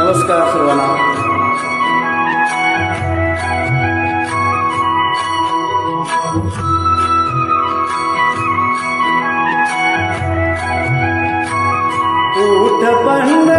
नमस्कार सर्वना. उठ पन्ना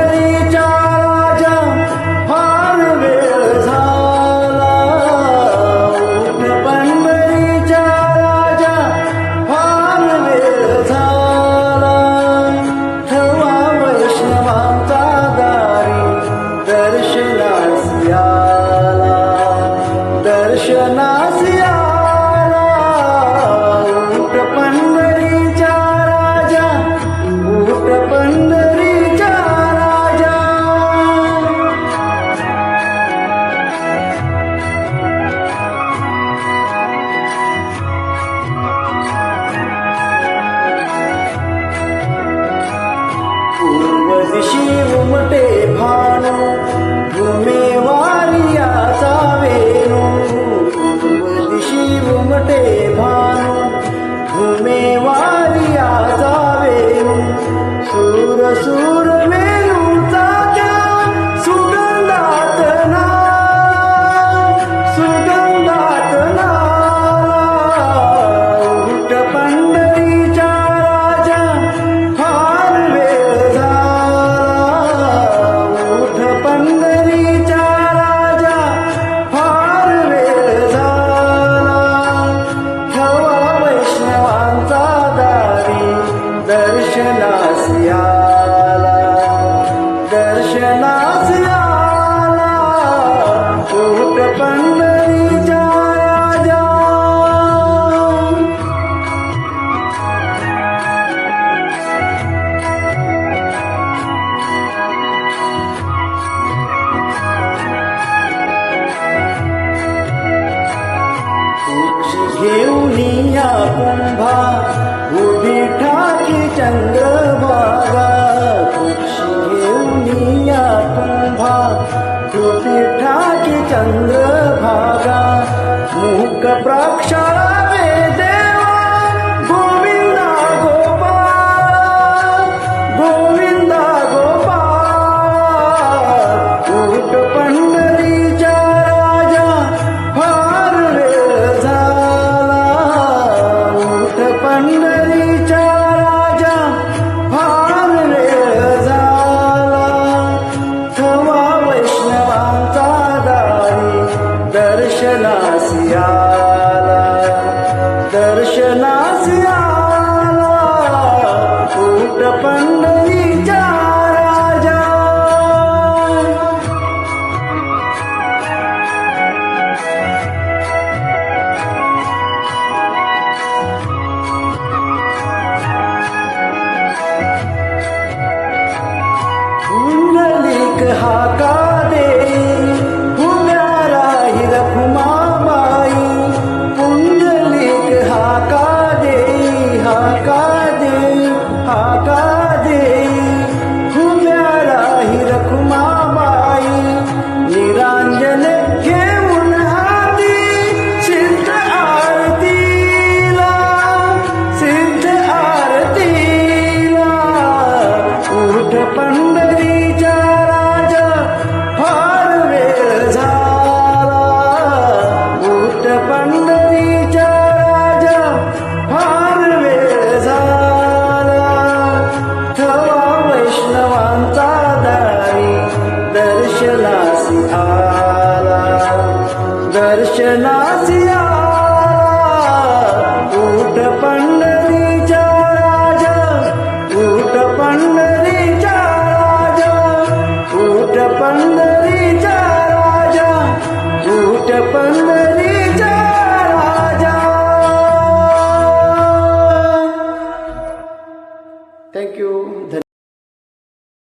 शिव उमटे भानु घुमे वारिया सावेनु दिशी भानु घुमे वारिया सूर सूर घेऊन कुंभा उभी ठाकी चंद्रभागा. पक्षी घेऊन या कुंभा उभी ठाकी चंद्रभागा. मुख प्रक्षाळा i Anda হাত दर्शनासिया कूटपण्ड